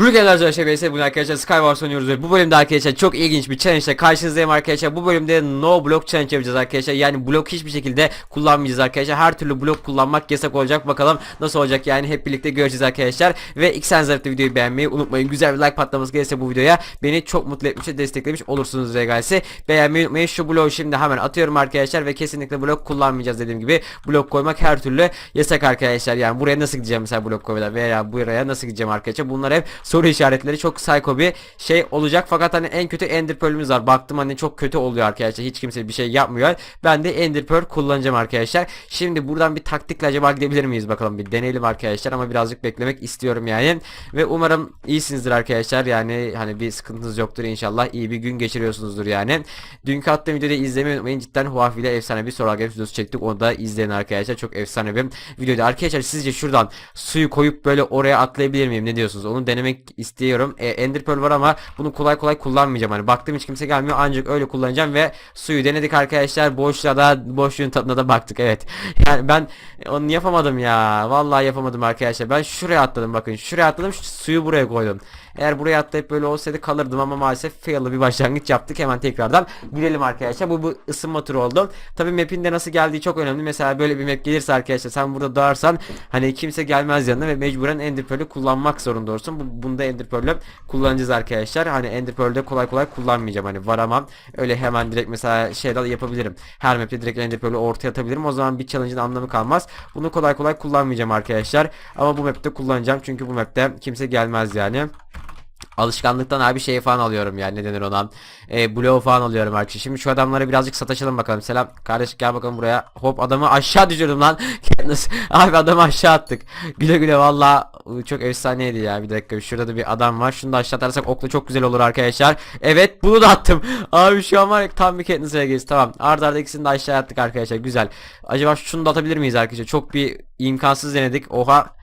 Rügen arkadaşlar BS bugün arkadaşlar Skywars oynuyoruz ve bu bölümde arkadaşlar çok ilginç bir challenge ile karşınızdayım arkadaşlar. Bu bölümde no block challenge yapacağız arkadaşlar. Yani blok hiçbir şekilde kullanmayacağız arkadaşlar. Her türlü blok kullanmak yasak olacak. Bakalım nasıl olacak yani hep birlikte göreceğiz arkadaşlar. Ve ilk sen videoyu beğenmeyi unutmayın. Güzel bir like patlaması gelirse bu videoya beni çok mutlu etmiş ve desteklemiş olursunuz regalse. Beğenmeyi unutmayın. Şu bloğu şimdi hemen atıyorum arkadaşlar ve kesinlikle blok kullanmayacağız dediğim gibi. Blok koymak her türlü yasak arkadaşlar. Yani buraya nasıl gideceğim mesela blok koymadan veya buraya nasıl gideceğim arkadaşlar. Bunlar hep soru işaretleri çok psycho bir şey olacak. Fakat hani en kötü Ender Pearl'ümüz var. Baktım hani çok kötü oluyor arkadaşlar. Hiç kimse bir şey yapmıyor. Ben de Ender Pearl kullanacağım arkadaşlar. Şimdi buradan bir taktikle acaba gidebilir miyiz bakalım bir deneyelim arkadaşlar ama birazcık beklemek istiyorum yani. Ve umarım iyisinizdir arkadaşlar. Yani hani bir sıkıntınız yoktur inşallah. iyi bir gün geçiriyorsunuzdur yani. Dünkü attığım videoda izlemeyi unutmayın. Cidden Huawei ile efsane bir soru videosu çektik. Onu da izleyin arkadaşlar. Çok efsane bir videoydu. Arkadaşlar sizce şuradan suyu koyup böyle oraya atlayabilir miyim? Ne diyorsunuz? Onu denemek istiyorum. E, Ender Pearl var ama bunu kolay kolay kullanmayacağım. Hani baktım hiç kimse gelmiyor ancak öyle kullanacağım ve suyu denedik arkadaşlar. Boşluğa da boşluğun tadına da baktık. Evet. Yani ben onu yapamadım ya. Vallahi yapamadım arkadaşlar. Ben şuraya atladım bakın. Şuraya atladım. Şu suyu buraya koydum. Eğer buraya atlayıp böyle olsaydı kalırdım ama maalesef fail'lı bir başlangıç yaptık. Hemen tekrardan girelim arkadaşlar. Bu bu ısınma turu oldu. Tabii map'in de nasıl geldiği çok önemli. Mesela böyle bir map gelirse arkadaşlar sen burada doğarsan hani kimse gelmez yanına ve mecburen Ender Pearl'ü kullanmak zorunda olursun. Bu, bunda Ender Pearl'ü kullanacağız arkadaşlar. Hani Ender Pearl'de kolay kolay kullanmayacağım. Hani varamam. Öyle hemen direkt mesela şeyler yapabilirim. Her map'te direkt Ender Pearl'ü ortaya atabilirim. O zaman bir challenge'ın anlamı kalmaz. Bunu kolay kolay kullanmayacağım arkadaşlar. Ama bu map'te kullanacağım. Çünkü bu map'te kimse gelmez yani. Alışkanlıktan abi şey falan alıyorum yani ne denir ona? E, bloğu falan alıyorum arkadaşlar. Şimdi şu adamlara birazcık sataşalım bakalım. Selam. Kardeş gel bakalım buraya. Hop adamı aşağı düşürdüm lan. Katniss. Abi adamı aşağı attık. Güle güle valla çok efsaneydi ya. Bir dakika şurada da bir adam var. Şunu da aşağı atarsak okla çok güzel olur arkadaşlar. Evet bunu da attım. Abi şu an var ya tam bir Katniss'e geçti tamam. Arda arda ikisini de aşağı attık arkadaşlar. Güzel. Acaba şunu da atabilir miyiz arkadaşlar? Çok bir imkansız denedik. Oha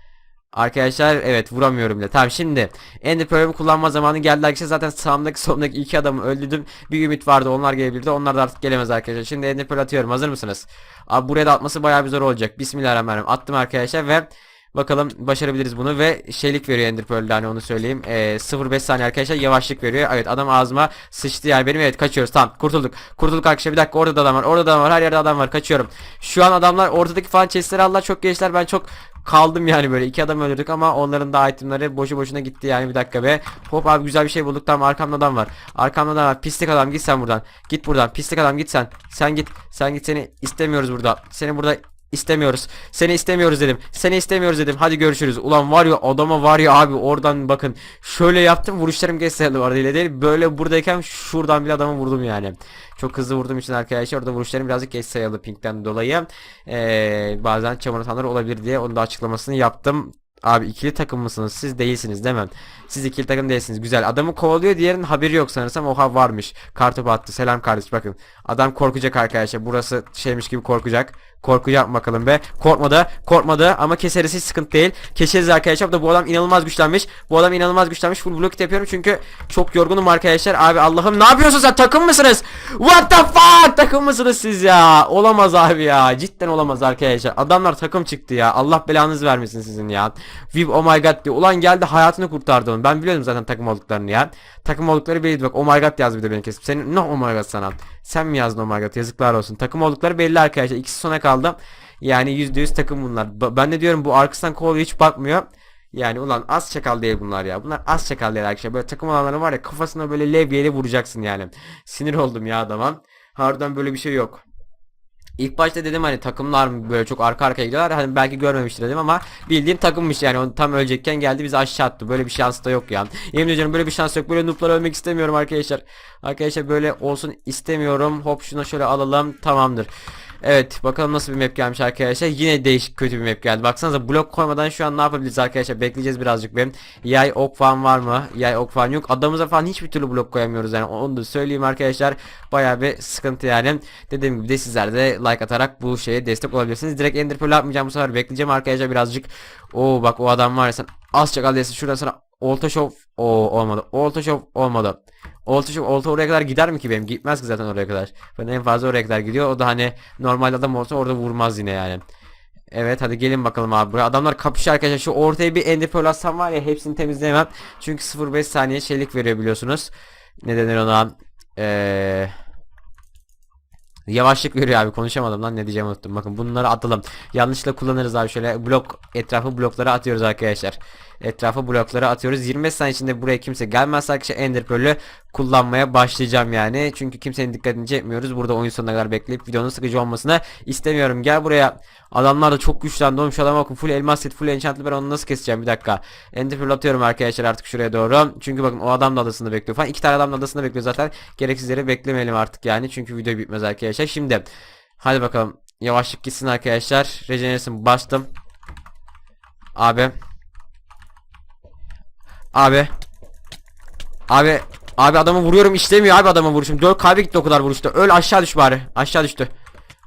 Arkadaşlar evet vuramıyorum bile. Tamam şimdi Ender Pearl'ümü kullanma zamanı geldi arkadaşlar. Zaten sağımdaki solumdaki iki adamı öldürdüm. Bir ümit vardı onlar gelebilirdi. Onlar da artık gelemez arkadaşlar. Şimdi Ender Pearl atıyorum. Hazır mısınız? Abi buraya da atması bayağı bir zor olacak. Bismillahirrahmanirrahim. Attım arkadaşlar ve Bakalım başarabiliriz bunu ve şeylik veriyor Ender Pearl'de hani onu söyleyeyim. Ee, 0.5 saniye arkadaşlar yavaşlık veriyor. Evet adam ağzıma sıçtı yani benim evet kaçıyoruz tamam kurtulduk. Kurtulduk arkadaşlar bir dakika orada da adam var orada da adam var her yerde adam var kaçıyorum. Şu an adamlar ortadaki falan chestleri aldılar çok gençler ben çok kaldım yani böyle iki adam öldürdük ama onların da itemleri boşu boşuna gitti yani bir dakika be. Hop abi güzel bir şey bulduk tamam arkamda adam var. Arkamda adam var pislik adam git sen buradan. Git buradan pislik adam git sen. Sen git sen git seni istemiyoruz burada. Seni burada İstemiyoruz. Seni istemiyoruz dedim. Seni istemiyoruz dedim. Hadi görüşürüz. Ulan var ya adama var ya abi oradan bakın. Şöyle yaptım vuruşlarım geç sayılı vardı ile değil. Böyle buradayken şuradan bir adamı vurdum yani. Çok hızlı vurduğum için arkadaşlar orada vuruşlarım birazcık geç sayılı pinkten dolayı. Ee, bazen çamur atanlar olabilir diye onun da açıklamasını yaptım. Abi ikili takım mısınız? Siz değilsiniz değil mi? Siz ikili takım değilsiniz. Güzel. Adamı kovalıyor diğerinin haberi yok sanırsam. Oha varmış. Kartopu attı. Selam kardeş bakın. Adam korkacak arkadaşlar. Burası şeymiş gibi korkacak. Korkacak bakalım be. Korkmadı. Korkmadı ama keseriz hiç sıkıntı değil. Keseriz arkadaşlar. Da bu adam inanılmaz güçlenmiş. Bu adam inanılmaz güçlenmiş. Full block yapıyorum çünkü çok yorgunum arkadaşlar. Abi Allah'ım ne yapıyorsun sen? Takım mısınız? What the fuck? Takım mısınız siz ya? Olamaz abi ya. Cidden olamaz arkadaşlar. Adamlar takım çıktı ya. Allah belanızı vermesin sizin ya. Viv oh my god diyor. Ulan geldi hayatını kurtardı onu. Ben biliyordum zaten takım olduklarını ya. Takım oldukları belliydi bak. Oh my god yaz bir de beni kesip. Senin ne oh my god sana. Sen mi yazdın oh my god? Yazıklar olsun. Takım oldukları belli arkadaşlar. İkisi sona kaldı. Yani %100 takım bunlar. Ben de diyorum bu arkasından kovalıyor hiç bakmıyor. Yani ulan az çakal değil bunlar ya. Bunlar az çakal değil arkadaşlar. Böyle takım olanları var ya kafasına böyle levyeyle vuracaksın yani. Sinir oldum ya adama. Harbiden böyle bir şey yok. İlk başta dedim hani takımlar böyle çok arka arkaya gidiyorlar. Hani belki görmemiştir dedim ama bildiğin takımmış yani. Onu tam ölecekken geldi bizi aşağı attı. Böyle bir şans da yok ya. Yemin ediyorum böyle bir şans yok. Böyle noob'lar ölmek istemiyorum arkadaşlar. Arkadaşlar böyle olsun istemiyorum. Hop şuna şöyle alalım. Tamamdır Evet bakalım nasıl bir map gelmiş arkadaşlar. Yine değişik kötü bir map geldi. Baksanıza blok koymadan şu an ne yapabiliriz arkadaşlar? Bekleyeceğiz birazcık benim. Yay ok falan var mı? Yay ok falan yok. Adamıza falan hiçbir türlü blok koyamıyoruz yani. Onu da söyleyeyim arkadaşlar. Baya bir sıkıntı yani. Dediğim gibi de sizler de like atarak bu şeye destek olabilirsiniz. Direkt ender pearl yapmayacağım bu sefer. Bekleyeceğim arkadaşlar birazcık. Oo bak o adam var ya sen az çakal değilsin. Şuradan sana Olta şov o olmadı. Olta şov olmadı. Olta şov olta oraya kadar gider mi ki benim? Gitmez ki zaten oraya kadar. Ben en fazla oraya kadar gidiyor. O da hani normal adam olsa orada vurmaz yine yani. Evet hadi gelin bakalım abi buraya. Adamlar kapışıyor arkadaşlar. Şu ortaya bir ender pearl atsam var ya hepsini temizleyemem. Çünkü 0.5 saniye çelik veriyor biliyorsunuz. Ne denir ona? Eee... Yavaşlık veriyor abi konuşamadım lan ne diyeceğimi unuttum. Bakın bunları atalım. Yanlışlıkla kullanırız abi şöyle blok etrafı blokları atıyoruz arkadaşlar. Etrafı blokları atıyoruz. 25 saniye içinde buraya kimse gelmezse arkadaşlar Ender Pearl'ü kullanmaya başlayacağım yani. Çünkü kimsenin dikkatini çekmiyoruz. Burada oyun sonuna kadar bekleyip videonun sıkıcı olmasını istemiyorum. Gel buraya. Adamlar da çok güçlendi oğlum. Şu adama bakın full elmas set full enchantlı ben onu nasıl keseceğim bir dakika. Ender Pearl atıyorum arkadaşlar artık şuraya doğru. Çünkü bakın o adam da adasını bekliyor falan. İki tane adam da adasını bekliyor zaten. Gereksiz yere beklemeyelim artık yani. Çünkü video bitmez arkadaşlar. Şimdi hadi bakalım. Yavaşlık gitsin arkadaşlar. Regeneration bastım. Abi. Abi. Abi. Abi adamı vuruyorum işlemiyor abi adamı vuruşum. 4 kalbi gitti o kadar vuruşta. Öl aşağı düş bari. Aşağı düştü.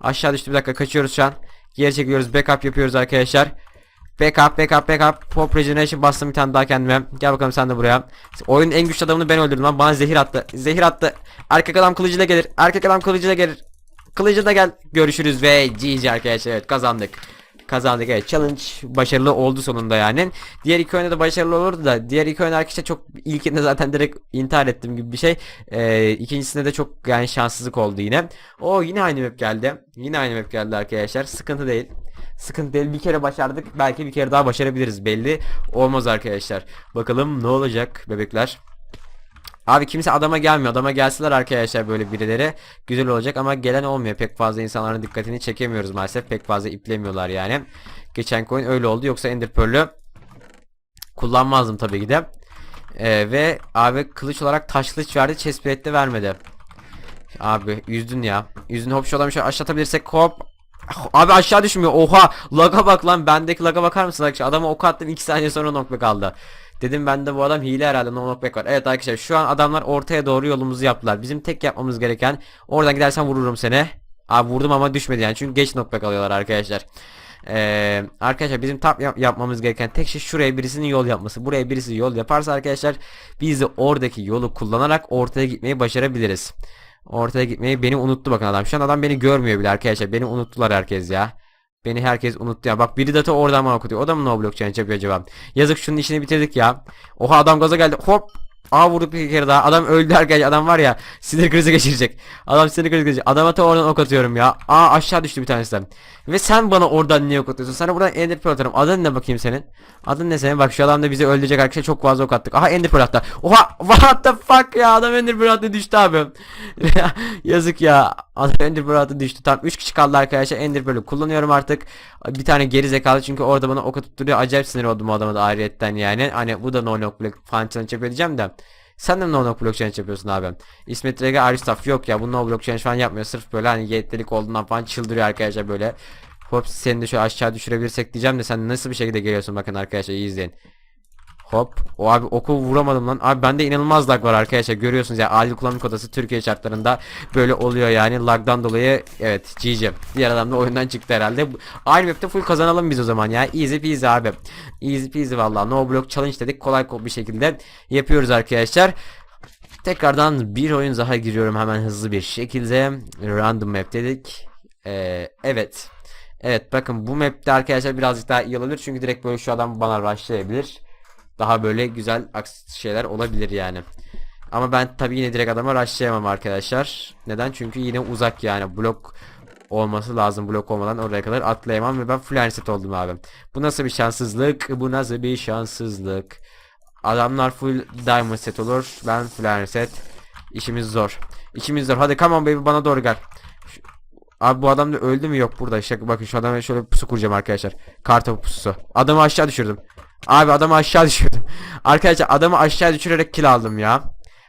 Aşağı düştü bir dakika kaçıyoruz şu an. Geri çekiliyoruz. Backup yapıyoruz arkadaşlar. Backup backup backup. Pop regeneration bastım bir tane daha kendime. Gel bakalım sen de buraya. Oyunun en güçlü adamını ben öldürdüm lan. Bana zehir attı. Zehir attı. Erkek adam kılıcıyla gelir. Erkek adam kılıcıyla gelir. Kılıcı gel. Görüşürüz ve GG arkadaşlar. Evet kazandık. Kazandık evet challenge başarılı oldu sonunda yani. Diğer iki oyunda da başarılı olurdu da diğer iki oyun arkadaşlar çok ilkinde zaten direkt intihar ettim gibi bir şey. Ee, ikincisinde de çok yani şanssızlık oldu yine. O yine aynı map geldi. Yine aynı map geldi arkadaşlar. Sıkıntı değil. Sıkıntı değil. Bir kere başardık. Belki bir kere daha başarabiliriz. Belli olmaz arkadaşlar. Bakalım ne olacak bebekler. Abi kimse adama gelmiyor. Adama gelseler arkadaşlar böyle birileri güzel olacak ama gelen olmuyor. Pek fazla insanların dikkatini çekemiyoruz maalesef. Pek fazla iplemiyorlar yani. Geçen coin öyle oldu. Yoksa Ender Pearl'ü kullanmazdım tabii ki de. Ee, ve abi kılıç olarak taş kılıç verdi. Chestplate vermedi. Abi yüzdün ya. Yüzdün hop şu adamı şöyle aşağı atabilirsek hop. Abi aşağı düşmüyor. Oha. Laga bak lan. Bendeki laga bakar mısın? Adama ok attım 2 saniye sonra knockback aldı. Dedim ben de bu adam hile herhalde no knockback var. Evet arkadaşlar şu an adamlar ortaya doğru yolumuzu yaptılar. Bizim tek yapmamız gereken oradan gidersen vururum seni. Abi vurdum ama düşmedi yani çünkü geç knockback alıyorlar arkadaşlar. Ee, arkadaşlar bizim tap yap- yapmamız gereken tek şey şuraya birisinin yol yapması. Buraya birisi yol yaparsa arkadaşlar biz de oradaki yolu kullanarak ortaya gitmeyi başarabiliriz. Ortaya gitmeyi beni unuttu bakın adam. Şu an adam beni görmüyor bile arkadaşlar. Beni unuttular herkes ya. Beni herkes unuttu ya. Bak biri data oradan bana okutuyor. O da mı no block challenge yapıyor acaba? Yazık şunun işini bitirdik ya. Oha adam gaza geldi. Hop. Aa vurduk bir kere daha. Adam öldü arkadaşlar. Adam var ya sinir krizi geçirecek. Adam sinir krizi geçirecek. Adama ta oradan ok atıyorum ya. Aa aşağı düştü bir tanesi de. Ve sen bana oradan niye ok atıyorsun? Sana buradan ender atarım. Adın ne bakayım senin? Adın ne senin? Bak şu adam da bizi öldürecek arkadaşlar. Çok fazla ok attık. Aha ender attı. Oha what the fuck ya. Adam ender pearl attı düştü abi. Yazık ya. Adam ender pearl attı düştü. Tam 3 kişi kaldı arkadaşlar. Ender pearl'ü kullanıyorum artık. Bir tane geri zekalı çünkü orada bana ok atıp duruyor. Acayip sinir oldum o adama da ayrıyetten yani. Hani bu da no knock block falan yapıyor diyeceğim de. Sen de mi no block challenge yapıyorsun abi? İsmet Rega Aristaf yok ya bu no block challenge falan yapmıyor. Sırf böyle hani yetkilik olduğundan falan çıldırıyor arkadaşlar böyle. Hop seni de şöyle aşağı düşürebilirsek diyeceğim de sen nasıl bir şekilde geliyorsun bakın arkadaşlar iyi izleyin. Hop. O abi oku vuramadım lan. Abi bende inanılmaz lag var arkadaşlar. Görüyorsunuz ya adil kullanım kodası Türkiye şartlarında böyle oluyor yani. Lagdan dolayı evet GG. Diğer adam da oyundan çıktı herhalde. Aynı map'te full kazanalım biz o zaman ya. Easy peasy abi. Easy peasy vallahi. No block challenge dedik. Kolay bir şekilde yapıyoruz arkadaşlar. Tekrardan bir oyun daha giriyorum hemen hızlı bir şekilde. Random map dedik. Ee, evet. Evet bakın bu map'te arkadaşlar birazcık daha iyi olabilir. Çünkü direkt böyle şu adam bana başlayabilir. Daha böyle güzel şeyler olabilir yani. Ama ben tabii yine direkt adama rushlayamam arkadaşlar. Neden? Çünkü yine uzak yani. Blok olması lazım. Blok olmadan oraya kadar atlayamam ve ben full oldum abi. Bu nasıl bir şanssızlık? Bu nasıl bir şanssızlık? Adamlar full diamond set olur. Ben full. İşimiz zor. İşimiz zor. Hadi come on baby bana doğru gel. Şu- Abi bu adam da öldü mü? Yok burada. İşte bakın şu adama şöyle pusu kuracağım arkadaşlar. Kartopu pususu. Adamı aşağı düşürdüm. Abi adamı aşağı düşürdüm. Arkadaşlar adamı aşağı düşürerek kill aldım ya.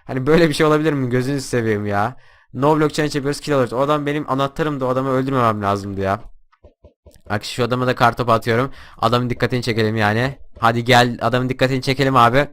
Hani böyle bir şey olabilir mi? Gözünüzü seveyim ya. No block challenge yapıyoruz kill alıyoruz. O adam benim anahtarım da o adamı öldürmemem lazımdı ya. Bak şu adama da kartopu atıyorum. Adamın dikkatini çekelim yani. Hadi gel adamın dikkatini çekelim abi.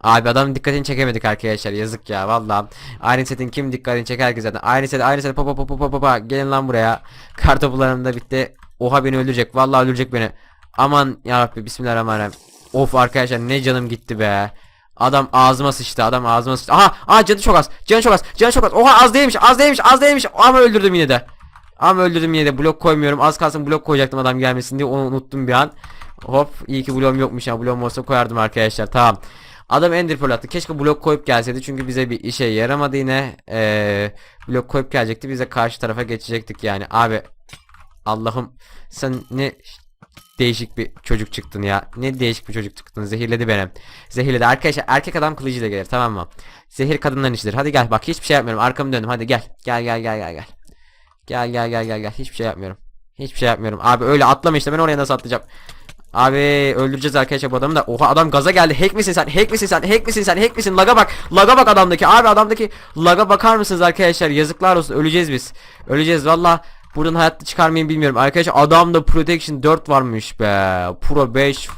Abi adamın dikkatini çekemedik arkadaşlar yazık ya valla. Aynı setin kim dikkatini çeker ki zaten. Aynı set aynı set papa papa papa papa gelin lan buraya. Kartopularım da bitti. Oha beni öldürecek vallahi öldürecek beni. Aman yarabbi bismillahirrahmanirrahim. Of arkadaşlar ne canım gitti be. Adam ağzıma sıçtı adam ağzıma sıçtı. Aha aha canı çok az canı çok az canı çok az. Oha az değilmiş az değilmiş az değilmiş ama öldürdüm yine de. Ama öldürdüm yine de blok koymuyorum. Az kalsın blok koyacaktım adam gelmesin diye onu unuttum bir an. Hop iyi ki bloğum yokmuş ya. Bloğum olsa koyardım arkadaşlar. Tamam. Adam ender pearl attı. Keşke blok koyup gelseydi. Çünkü bize bir işe yaramadı yine. Ee, blok koyup gelecekti. Biz de karşı tarafa geçecektik yani. Abi Allah'ım sen ne değişik bir çocuk çıktın ya. Ne değişik bir çocuk çıktın. Zehirledi beni. Zehirledi. Arkadaşlar erkek adam kılıcıyla gelir tamam mı? Zehir kadından işidir. Hadi gel bak hiçbir şey yapmıyorum. Arkamı döndüm. Hadi gel. Gel gel gel gel gel. Gel gel gel gel gel. Hiçbir şey yapmıyorum. Hiçbir şey yapmıyorum. Abi öyle atlama işte ben oraya nasıl atlayacağım? Abi öldüreceğiz arkadaşlar bu adamı da. Oha adam gaza geldi. Hack misin sen? Hack misin sen? Hack misin sen? Hack misin? Laga bak. Laga bak adamdaki. Abi adamdaki laga bakar mısınız arkadaşlar? Yazıklar olsun. Öleceğiz biz. Öleceğiz valla. Buradan hayatta çıkar mıyım bilmiyorum. Arkadaşlar adamda protection 4 varmış be. Pro 5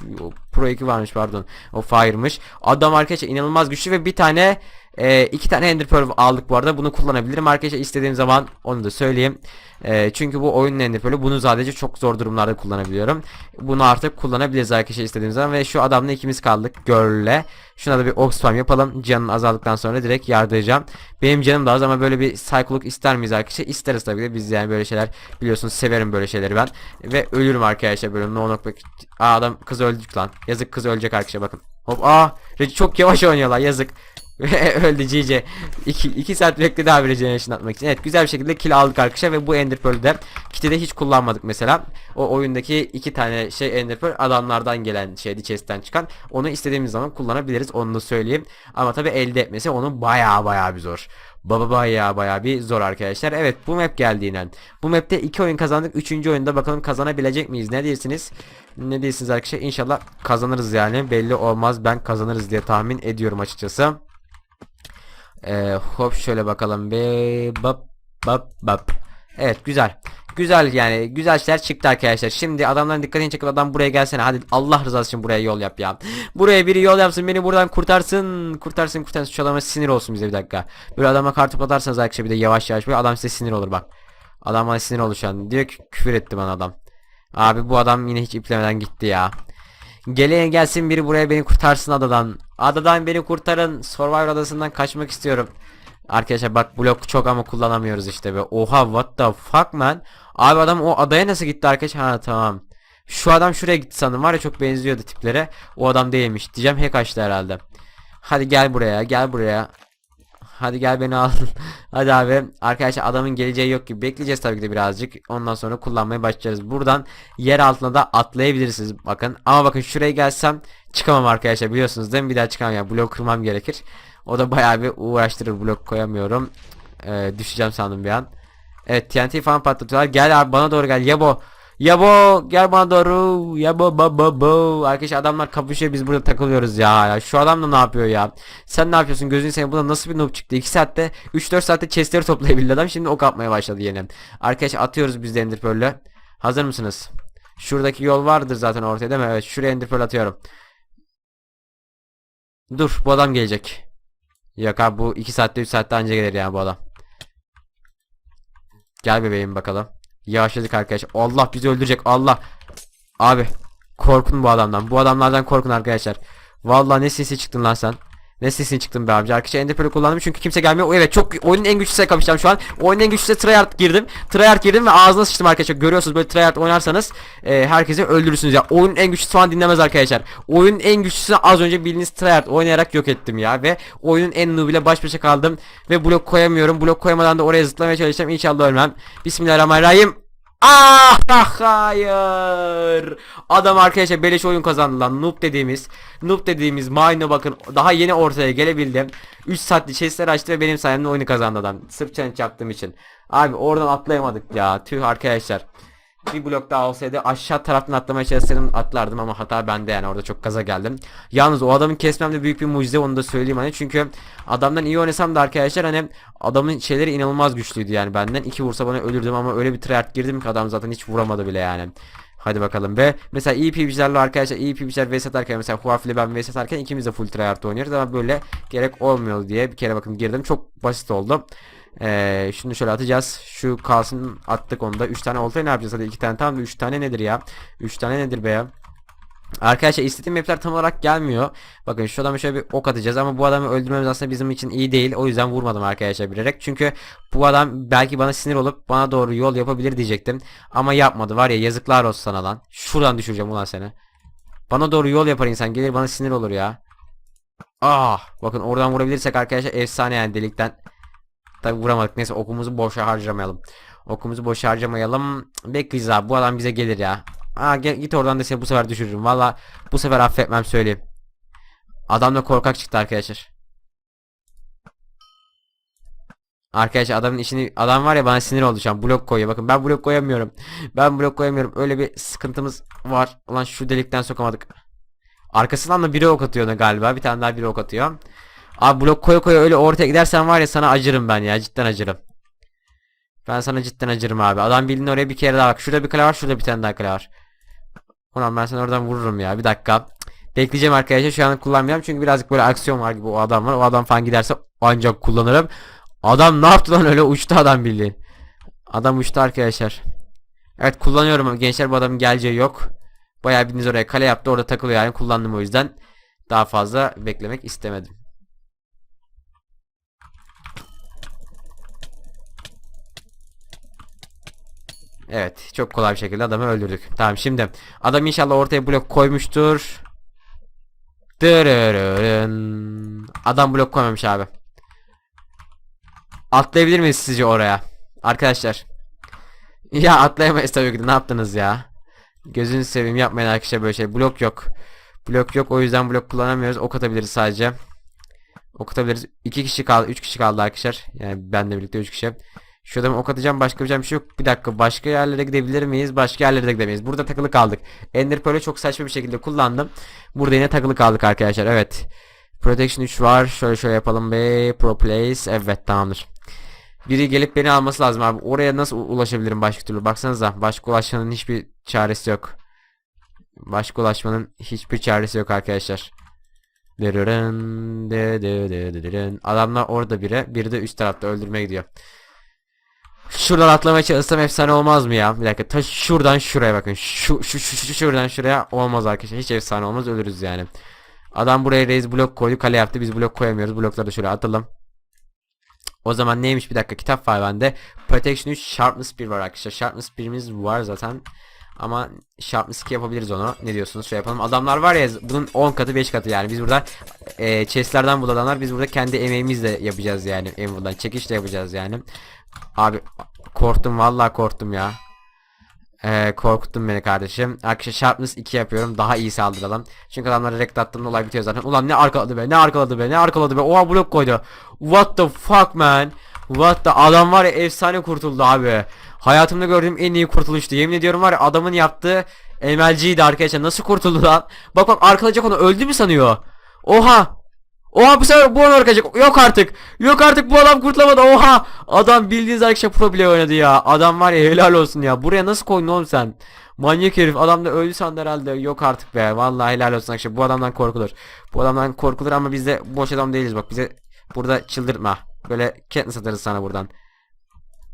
Pro 2 varmış pardon. O fire'mış. Adam arkadaşlar inanılmaz güçlü ve bir tane e, iki tane Ender Pearl aldık bu arada. Bunu kullanabilirim arkadaşlar istediğim zaman onu da söyleyeyim. E, çünkü bu oyunun Ender Pearl'ü. Bunu sadece çok zor durumlarda kullanabiliyorum. Bunu artık kullanabiliriz arkadaşlar istediğimiz zaman. Ve şu adamla ikimiz kaldık. Girl'le. Şuna da bir ok spam yapalım. Canın azaldıktan sonra direkt yardıracağım. Benim canım da az ama böyle bir psycholog ister miyiz arkadaşlar? İsteriz tabii de biz yani böyle şeyler biliyorsunuz severim böyle şeyleri ben. Ve ölürüm arkadaşlar böyle no knockback. Aa adam kız öldük lan. Yazık kız ölecek arkadaşlar bakın. Hop aa çok yavaş oynuyorlar yazık. Öldü GC. 2 2 saat bekledi abi Regeneration atmak için. Evet güzel bir şekilde kill aldık arkadaşlar ve bu Ender Pearl'ü de kitede hiç kullanmadık mesela. O oyundaki iki tane şey Ender Pearl adamlardan gelen şeydi chest'ten çıkan. Onu istediğimiz zaman kullanabiliriz onu da söyleyeyim. Ama tabi elde etmesi onun baya baya bir zor. Baba baya baya bir zor arkadaşlar. Evet bu map geldiğinden. Bu map'te iki oyun kazandık. Üçüncü oyunda bakalım kazanabilecek miyiz? Ne diyorsunuz? Ne diyorsunuz arkadaşlar? İnşallah kazanırız yani. Belli olmaz. Ben kazanırız diye tahmin ediyorum açıkçası. Ee, hop şöyle bakalım. Be bap bap bap. Evet güzel. Güzel yani güzel şeyler çıktı arkadaşlar. Şimdi adamların dikkatini çekip adam buraya gelsene. Hadi Allah rızası için buraya yol yap ya. Buraya biri yol yapsın beni buradan kurtarsın. Kurtarsın kurtarsın. Şu adama sinir olsun bize bir dakika. Böyle adama kartop atarsanız arkadaşlar bir de yavaş yavaş böyle adam size sinir olur bak. Adam bana sinir oldu şu an. Diyor ki küfür etti bana adam. Abi bu adam yine hiç iplemeden gitti ya. Geleyen gelsin biri buraya beni kurtarsın adadan. Adadan beni kurtarın. Survivor adasından kaçmak istiyorum. Arkadaşlar bak blok çok ama kullanamıyoruz işte be. Oha what the fuck man. Abi adam o adaya nasıl gitti arkadaşlar? Ha tamam. Şu adam şuraya gitti sanırım var ya çok benziyordu tiplere. O adam değilmiş. Diyeceğim hack açtı herhalde. Hadi gel buraya gel buraya. Hadi gel beni al. Hadi abi. Arkadaşlar adamın geleceği yok gibi. Bekleyeceğiz tabii ki de birazcık. Ondan sonra kullanmaya başlayacağız. Buradan yer altına da atlayabilirsiniz. Bakın. Ama bakın şuraya gelsem çıkamam arkadaşlar. Biliyorsunuz değil mi? Bir daha çıkamam. Yani blok kırmam gerekir. O da bayağı bir uğraştırır. Blok koyamıyorum. Ee, düşeceğim sandım bir an. Evet TNT falan patlatıyorlar. Gel abi bana doğru gel. Yabo. Yabo gel bana doğru. Yabo ba ba ba. Arkadaşlar adamlar kapışıyor biz burada takılıyoruz ya. Şu adam da ne yapıyor ya? Sen ne yapıyorsun? Gözünü seveyim. Buna nasıl bir noob çıktı? 2 saatte 3-4 saatte chestleri toplayabildi adam. Şimdi ok atmaya başladı yine. Arkadaşlar atıyoruz biz de Ender Pearl'ü. Hazır mısınız? Şuradaki yol vardır zaten ortaya değil mi? Evet şuraya Ender Pearl atıyorum. Dur bu adam gelecek. Yok abi bu 2 saatte 3 saatte anca gelir yani bu adam. Gel bebeğim bakalım. Yavaşladık arkadaşlar. Allah bizi öldürecek. Allah. Abi. Korkun bu adamdan. Bu adamlardan korkun arkadaşlar. Vallahi ne sesi çıktın lan sen. Ne sesin çıktın be abici. Arkadaşlar Ender Pearl'ü kullandım çünkü kimse gelmiyor. O, Evet çok oyunun en güçlüsüne kapışacağım şu an. Oyunun en güçlüsüne tryhard girdim. Tryhard girdim ve ağzına sıçtım arkadaşlar. Görüyorsunuz böyle tryhard oynarsanız e, herkesi öldürürsünüz ya. Oyunun en güçlüsü falan dinlemez arkadaşlar. Oyunun en güçlüsünü az önce bildiğiniz tryhard oynayarak yok ettim ya. Ve oyunun en noob ile baş başa kaldım. Ve blok koyamıyorum. Blok koyamadan da oraya zıplamaya çalışacağım. İnşallah ölmem. Bismillahirrahmanirrahim. Ah ah, hayır. Adam arkadaşlar beleş oyun kazandı lan. Noob dediğimiz, noob dediğimiz mine'a bakın. Daha yeni ortaya gelebildim. 3 saatli chestler açtı ve benim sayemde oyunu kazandı adam. Sırf challenge yaptığım için. Abi oradan atlayamadık ya. Tüh arkadaşlar. Bir blok daha olsaydı aşağı taraftan atlamaya çalışsaydım atlardım ama hata bende yani orada çok gaza geldim. Yalnız o adamın kesmem de büyük bir mucize onu da söyleyeyim hani çünkü adamdan iyi oynasam da arkadaşlar hani adamın şeyleri inanılmaz güçlüydü yani benden iki vursa bana ölürdüm ama öyle bir tryhard girdim ki adam zaten hiç vuramadı bile yani. Hadi bakalım be. Mesela iyi PvP'lerle arkadaşlar iyi PvP'ler vs atarken mesela Huaf ile ben vs atarken ikimiz de full tryhard oynuyoruz ama böyle gerek olmuyor diye bir kere bakın girdim çok basit oldu. Ee, şunu şöyle atacağız. Şu kalsın attık onu da. 3 tane oltayı ne yapacağız? Hadi 2 tane tamam 3 tane nedir ya? 3 tane nedir be ya? Arkadaşlar istediğim mapler tam olarak gelmiyor. Bakın şu adamı şöyle bir ok atacağız ama bu adamı öldürmemiz aslında bizim için iyi değil. O yüzden vurmadım arkadaşlar bilerek. Çünkü bu adam belki bana sinir olup bana doğru yol yapabilir diyecektim. Ama yapmadı var ya yazıklar olsun sana lan. Şuradan düşüreceğim ulan seni. Bana doğru yol yapar insan gelir bana sinir olur ya. Ah bakın oradan vurabilirsek arkadaşlar efsane yani delikten. Tabi vuramadık neyse okumuzu boşa harcamayalım. Okumuzu boşa harcamayalım. Bekleyeceğiz abi bu adam bize gelir ya. Aa gel, git oradan da seni bu sefer düşürürüm. Valla bu sefer affetmem söyleyeyim. Adam da korkak çıktı arkadaşlar. Arkadaşlar adamın işini adam var ya bana sinir oldu şu an blok koyuyor bakın ben blok koyamıyorum ben blok koyamıyorum öyle bir sıkıntımız var ulan şu delikten sokamadık arkasından da biri ok atıyor galiba bir tane daha biri ok atıyor abi blok koya koya öyle ortaya gidersen var ya sana acırım ben ya cidden acırım. Ben sana cidden acırım abi. Adam bildiğin oraya bir kere daha bak. Şurada bir kale var şurada bir tane daha kale var. Ulan ben sana oradan vururum ya. Bir dakika. Bekleyeceğim arkadaşlar. Şu an kullanmayacağım çünkü birazcık böyle aksiyon var gibi o adam var. O adam falan giderse ancak kullanırım. Adam ne yaptı lan öyle? Uçtu adam bildiğin. Adam uçtu arkadaşlar. Evet kullanıyorum. Gençler bu adamın geleceği yok. Bayağı bildiğiniz oraya kale yaptı. Orada takılıyor yani. Kullandım o yüzden. Daha fazla beklemek istemedim. Evet çok kolay bir şekilde adamı öldürdük. Tamam şimdi adam inşallah ortaya blok koymuştur. Dırırırın. Adam blok koymamış abi. Atlayabilir miyiz sizce oraya? Arkadaşlar. Ya atlayamayız tabii ki de ne yaptınız ya? Gözünü seveyim yapmayın arkadaşlar böyle şey. Blok yok. Blok yok o yüzden blok kullanamıyoruz. Ok atabiliriz sadece. Ok atabiliriz. 2 kişi kaldı. 3 kişi kaldı arkadaşlar. Yani benle birlikte 3 kişi. Şu adamı ok atacağım başka bir şey yok. Bir dakika başka yerlere gidebilir miyiz? Başka yerlere de gidemeyiz. Burada takılı kaldık. Ender Pearl'ü çok saçma bir şekilde kullandım. Burada yine takılı kaldık arkadaşlar. Evet. Protection 3 var. Şöyle şöyle yapalım be. Pro Place. Evet tamamdır. Biri gelip beni alması lazım abi. Oraya nasıl ulaşabilirim başka türlü? Baksanıza. Başka ulaşmanın hiçbir çaresi yok. Başka ulaşmanın hiçbir çaresi yok arkadaşlar. Adamlar orada biri. Biri de üst tarafta öldürmeye gidiyor. Şuradan atlamaya çalışsam efsane olmaz mı ya? Bir dakika. Ta şuradan şuraya bakın. Şu, şu, şu, şu şuradan şuraya olmaz arkadaşlar. Hiç efsane olmaz. Ölürüz yani. Adam buraya reis blok koydu. Kale yaptı. Biz blok koyamıyoruz. Blokları da şöyle atalım. O zaman neymiş bir dakika kitap var bende. Protection 3 Sharpness 1 var arkadaşlar. Sharpness 1'imiz var zaten. Ama Sharpness 2 yapabiliriz onu. Ne diyorsunuz? Şey yapalım. Adamlar var ya bunun 10 katı 5 katı yani. Biz burada e, chestlerden bul adamlar. Biz burada kendi emeğimizle yapacağız yani. Emerald'dan çekişle yapacağız yani. Abi korktum vallahi korktum ya. Ee, korkuttun beni kardeşim. Arkadaşlar Sharpness 2 yapıyorum. Daha iyi saldıralım. Çünkü adamlara rekt attığımda olay bitiyor zaten. Ulan ne arkaladı be ne arkaladı be ne arkaladı be. Oha blok koydu. What the fuck man. What the adam var ya efsane kurtuldu abi. Hayatımda gördüğüm en iyi kurtuluştu. Yemin ediyorum var ya adamın yaptığı MLG'ydi arkadaşlar. Nasıl kurtuldu lan? Bak bak arkalayacak onu öldü mü sanıyor? Oha. Oha bu sefer bu onu arkalayacak. Yok artık. Yok artık bu adam kurtulamadı. Oha. Adam bildiğiniz arkadaşlar pro play oynadı ya. Adam var ya helal olsun ya. Buraya nasıl koydun oğlum sen? Manyak herif. Adam da öldü sandı herhalde. Yok artık be. Vallahi helal olsun arkadaşlar. Bu adamdan korkulur. Bu adamdan korkulur ama biz de boş adam değiliz bak. Bize burada çıldırtma. Böyle Katniss atarız sana buradan.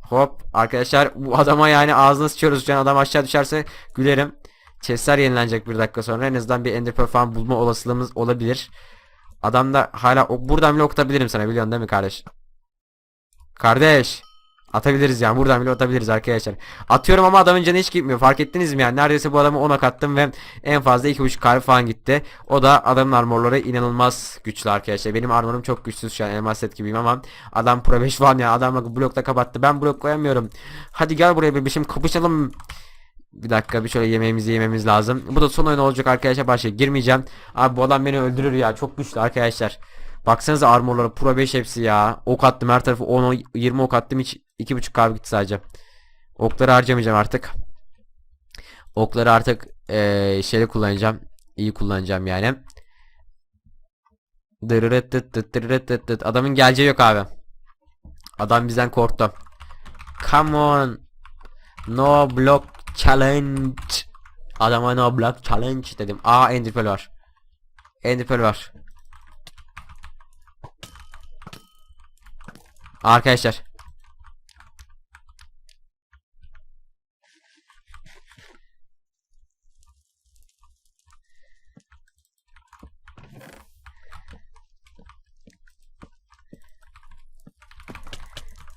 Hop arkadaşlar bu adama yani ağzına sıçıyoruz. Yani adam aşağı düşerse gülerim. Chestler yenilenecek bir dakika sonra. En azından bir Ender falan bulma olasılığımız olabilir. Adam da hala buradan bile okutabilirim sana biliyorsun değil mi kardeş? Kardeş. Atabiliriz yani buradan bile atabiliriz arkadaşlar. Atıyorum ama adamın canı hiç gitmiyor. Fark ettiniz mi yani? Neredeyse bu adamı 10'a kattım ve en fazla 2.5 kalp falan gitti. O da adamın armorları inanılmaz güçlü arkadaşlar. Benim armorum çok güçsüz şu an elmas set gibiyim ama adam pro 5 falan ya. Adam blokta kapattı. Ben blok koyamıyorum. Hadi gel buraya bebişim kapışalım. Bir dakika bir şöyle yemeğimizi yememiz lazım. Bu da son oyun olacak arkadaşlar başka girmeyeceğim. Abi bu adam beni öldürür ya. Çok güçlü arkadaşlar. Baksanıza armorları pro 5 hepsi ya. Ok attım her tarafı 10 20 ok attım hiç 2.5 kalp gitti sadece. Okları harcamayacağım artık. Okları artık eee şeyle kullanacağım. İyi kullanacağım yani. Dırırıt tıt tıt dırırıt tıt tıt. Adamın geleceği yok abi. Adam bizden korktu. Come on. No block Challenge. Adama no block challenge dedim. Aa ender var. Ender var. Arkadaşlar.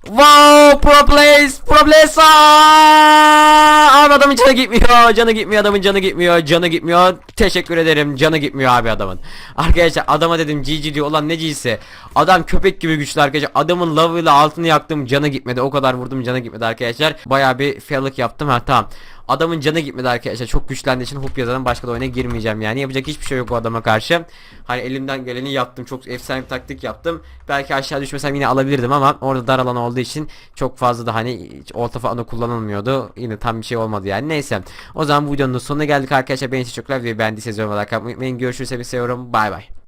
Wow! Place pro place! Abi adamın canı gitmiyor canı gitmiyor adamın canı gitmiyor canı gitmiyor. Teşekkür ederim canı gitmiyor abi adamın. Arkadaşlar adama dedim GG diyor olan ne G'si? Adam köpek gibi güçlü arkadaşlar. Adamın lavıyla altını yaktım canı gitmedi. O kadar vurdum canı gitmedi arkadaşlar. Baya bir faillik yaptım. Ha tamam Adamın canı gitmedi arkadaşlar. Çok güçlendiği için hoop yazalım. Başka da oyuna girmeyeceğim yani. Yapacak hiçbir şey yok o adama karşı. Hani elimden geleni yaptım. Çok efsane bir taktik yaptım. Belki aşağı düşmesem yine alabilirdim ama orada dar alan olduğu için çok fazla da hani orta falan da kullanılmıyordu. Yine tam bir şey olmadı yani. Neyse. O zaman bu videonun sonuna geldik arkadaşlar. Beni çok ve beğendiyseniz yorumlara kalmayı unutmayın. Görüşürüz. Seviyorum. Bay bay.